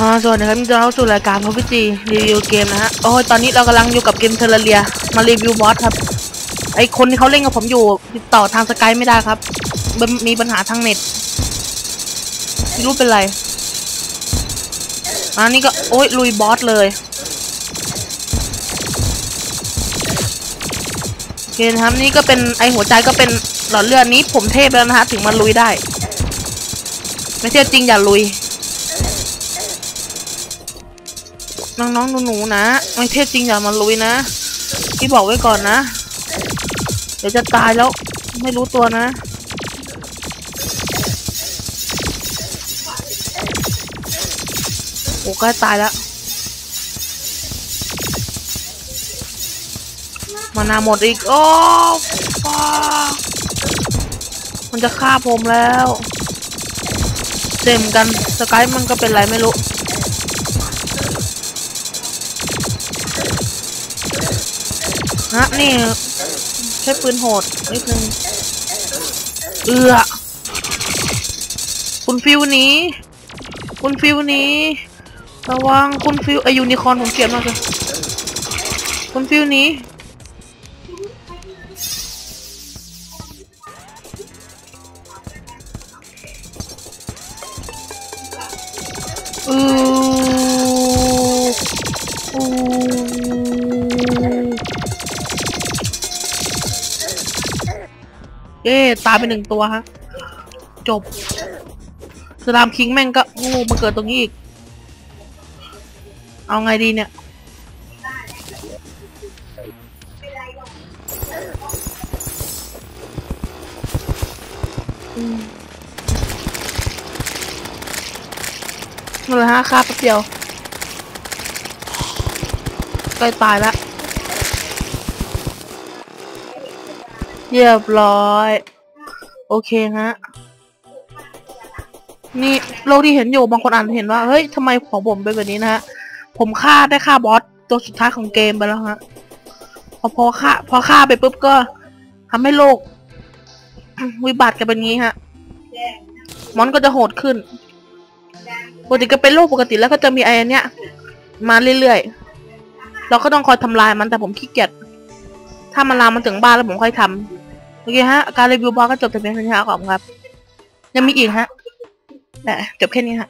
อ่าสวัสดีครับยินดีต้อนรับสู่รายการพับจีรีวิวเกมนะฮะ โอ้ยตอนนี้เรากำลังอยู่กับเกมเทเลเรีย มารีวิวบอสครับ ไอคนที่เขาเล่นกับผมอยู่ ติดต่อทางสกายไม่ได้ครับ มีปัญหาทางเน็ตไม่รู้เป็นไรอันนี้ก็ โอ้ยลุยบอสเลยโอเคนะครับนี่ก็เป็นไอหัวใจก็เป็นหลอดเลือดนี้ผมเทพแล้วนะฮะ ถึงมาลุยได้ ไม่เทพจริงอย่าลุย น้องๆหนูๆนะ ไม่เทพจริงอย่ามาลุยนะพี่บอกไว้ก่อนนะ เดี๋ยวจะตายแล้วไม่รู้ตัวนะ โอ้ใกล้ตายแล้ว มานาหมดอีก โอ้ฟ้ามันจะฆ่าผมแล้ว เต็มกัน สกายมันก็เป็นไรไม่รู้ นะนี่ใช้ปืนโหดนิดนึงเอือคุณฟิวนี้ คุณฟิวนี้ ระวังคุณฟิวไอยูนิคอร์นผมเกลียดมากเลยคุณฟิวนี้อืออือ เอ๊ตายไปหนึ่งตัวฮะ จบสลามคิงแม่งก็โง่มาเกิดตรงนี้อีก เอาไงดีเนี่ย อืมนั่นแหละฮะค่าแป๊บเดียวใกล้ตายแล้ว เรียบร้อย โอเคฮะ นี่โลกที่เห็นอยู่บางคนอ่านเห็นว่า เฮ้ยทำไมของผมเป็นแบบนี้นะฮะ ผมฆ่าได้ฆ่าบอสตัวสุดท้ายของเกมไปแล้วฮะ พอพอฆ่าพอฆ่าไปปุ๊บก็ทำให้โลก วิบัติกันเป็นงี้ฮะ มอนก็จะโหดขึ้นปกติก็เป็นโรคปกติแล้วก็จะมีไอ้นเนี้ย มาเรื่อยๆ เราก็ต้องคอยทำลายมันแต่ผมขี้เกียจถ้ามันลามมันถึงบ้านแล้วผมค่อยทำ อเคฮะ การรีวิวบอสก็จบแต่เพียงเท่านี้ครับขอบคุณครับ ยังมีอีกฮะแต่จบแค่นี้ฮะ